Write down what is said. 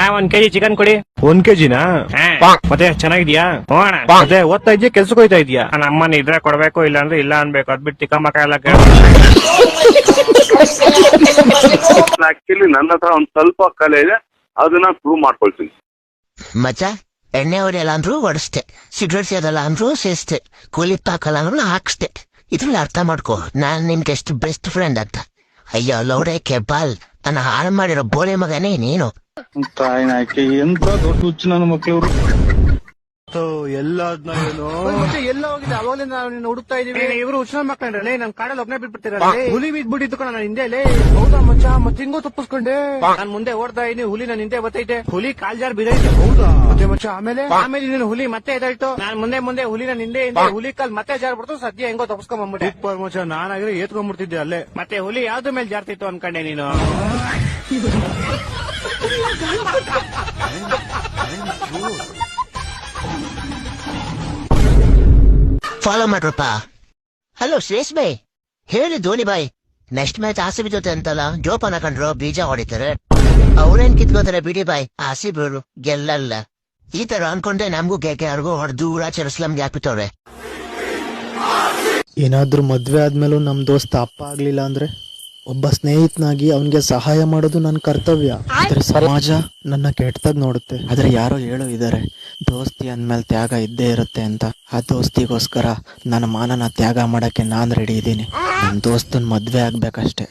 ಅಣ್ಣ ಒಂದ್ KG chicken ಕೊಡಿ. ಒಂದ್ ಕೆಜಿನಾ. ಮತ್ತೆ ಚೆನ್ನಾಗಿದ್ಯಾ? ಮತ್ತೆ ಓದ್ತಾ ಇದ್ಯಾ? ಕೆಲ್ಸಕ್ಕೆ ಹೋಯ್ತಾ ಇದ್ಯಾ? ನಮ್ಮನ್ನ ಅಮ್ಮನ ಇದ್ರೆ ಕೊಡ್ಬೇಕು ಇಲ್ಲ ಅಂದ್ರೆ ಇಲ್ಲ ಅನ್ಬೇಕು. ಅದ್ಬಿಟ್ಟು ತಿಕ್ಕಮ್ಮಕ್ಕ ಎಲ್ಲ ಆಕ್ಚುಲಿ ನನ್ನ ಹತ್ರ ಒಂದ್ ಸ್ವಲ್ಪ ಕಲೆ ಇದೆ. ಅದನ್ನ ಪ್ರೂವ್ ಮಾಡ್ಕೊಳ್ತೀನಿ. ಮಚ್ಚ ಎಣ್ಣೆ ಹೊಡೆಯಲ್ಲ ಅಂದ್ರೂ ಒಡಸ್ತೆ. ಸಿಗರೇಟ್ ಸೇದಲ್ಲ ಅಂದ್ರೂ ಸೇಸ್ತೆ. ಕೂಲಿ ಪಾಕಲ್ಲ ಅಂದ್ರು ಹಾಕ್ಸ್ತೆ. ಇದ್ರಲ್ಲಿ ಅರ್ಥ ಮಾಡ್ಕೋ. ನಾನ್ ನಿಮ್ಗೆ ಎಷ್ಟು ಬೆಸ್ಟ್ ಫ್ರೆಂಡ್ ಅಂತ. ಅಯ್ಯೋ ಲೌಡೆ ಕೆಬಾಲ್ ನನ್ನ ಹಾಳು ಮಾಡಿರೋ ಬೋಲೆ ಮಗನೇ ನೀನು. ತಾಯಿನಾಕೆ ಎಂತ ದೊಡ್ಡ ಹುಚ್ಚು ನನ್ನ ಮಕ್ಳವ್ರು? ಎಲ್ಲ ಎಲ್ಲ ಹೋಗಿದೆ. ಅವಾಗಲೇ ನಾವು ಹುಡುಕ್ತಾ ಇದೀವಿ. ಇವರು ಉಚ್ಚನ ಮಕ್ಕಳೇ ನಮ್ ಕಾಡಲ್ಲಿ ಒಬ್ಬನೇ ಬಿಟ್ಬಿಡ್ತೀರಲ್ಲ ಹುಲಿ ಬಿದ್ಬಿಟ್ಟಿತ್ತು ಕಣ ನಾನು ಹಿಂದೆ. ಹೌದಾ ಮಚ್ಚ? ಮತ್ತೆ ಹಿಂಗೋ ತಪ್ಪಿಸ್ಕೊಂಡೆ. ನಾನ್ ಮುಂದೆ ಓಡ್ತಾ ಇದೀನಿ ಹುಲಿ ನನ್ನ ಹಿಂದೆ ಬತ್ತೈತೆ. ಹುಲಿ ಕಾಲ್ ಜಾರ್ ಬಿದ್ದೈತೆ ಹೌದಾ? ಮತ್ತೆ ಮಚ್ಚ ಆಮೇಲೆ? ಆಮೇಲೆ ನಿನ್ನ ಹುಲಿ ಮತ್ತೆ ಎದಾಯ್ತು ನಾನ್ ಮುಂದೆ ಮುಂದೆ ಹುಲಿ ನನ್ನ ಹಿಂದೆ ಹಿಂದೆ ಹುಲಿ ಕಾಲ್ ಮತ್ತೆ ಜಾರ್ ಬಿಡ್ತು ಸದ್ಯ ಹೆಂಗೋ ತಪ್ಪಿಸ್ಕೊಂಡ್ ಬಂದ್ಬಿಟ್ಟೆ. ಮಚ್ಚ ನಾನಾಗಿದ್ರೆ ಎತ್ಕೊಂಡ್ಬಿಡ್ತಿದ್ದೆ ಅಲ್ಲೇ. ಮತ್ತೆ ಹುಲಿ ಯಾವ್ದು ಮೇಲೆ ಜಾರ್ತಿತ್ತು ಅನ್ಕೊಂಡೆ ನೀನು? ಫಾಲೋ ಮಾಡ್ರಪ್ಪ ಹಲೋ ಶ್ರೇಷ್ ಬೈ ಹೇಳಿ ಧೋನಿ ಬಾಯ್ next match R C B ಜೊತೆ ಅಂತಲ್ಲ ಜೋಪಾನ ಕಂಡ್ರು ಬೀಜ ಹೊಡಿತಾರೆ ಅವ್ರೇನ್ ಕಿತ್ಕೋತಾರೆ ಬಿಡಿ ಬಾಯ್ ಆರ್ ಸಿ ಗೆಲ್ಲಲ್ಲ ಈ ತರ ಅನ್ಕೊಂಡೆ ನಮ್ಗೂ ಕೆ ಯಾರಿಗೂ ಹೊಡೆದು ದೂರ ಚೆರುಸ್ಲಂಗೆ ಹಾಕ್ಬಿಟ್ಟವ್ರೆ ಏನಾದ್ರೂ ಮದ್ವೆ ಆದ್ಮೇಲೂ ನಮ್ ದೋಸ್ತ ಅಪ್ಪ ಆಗ್ಲಿಲ್ಲ ಅಂದ್ರೆ? ಒಬ್ಬ ಸ್ನೇಹಿತನಾಗಿ ಅವನಿಗೆ ಸಹಾಯ ಮಾಡೋದು ನನ್ನ ಕರ್ತವ್ಯ. ಆದ್ರೆ ಸಮಾಜ ನನ್ನ ಕೆಟ್ಟದಾಗ ನೋಡುತ್ತೆ. ಆದ್ರೆ ಯಾರೋ ಹೇಳೋ ಇದಾರೆ ದೋಸ್ತಿ ಅಂದ್ಮೇಲೆ ತ್ಯಾಗ ಇದ್ದೇ ಇರುತ್ತೆ ಅಂತ. ಆ ದೋಸ್ತಿಗೋಸ್ಕರ ನನ್ನ ಮಾನನ ತ್ಯಾಗ ಮಾಡಕ್ಕೆ ನಾನ್ ರೆಡಿ ಇದ್ದೀನಿ ನನ್ನ ದೋಸ್ತನ್ ಮದ್ವೆ ಆಗ್ಬೇಕಷ್ಟೇ.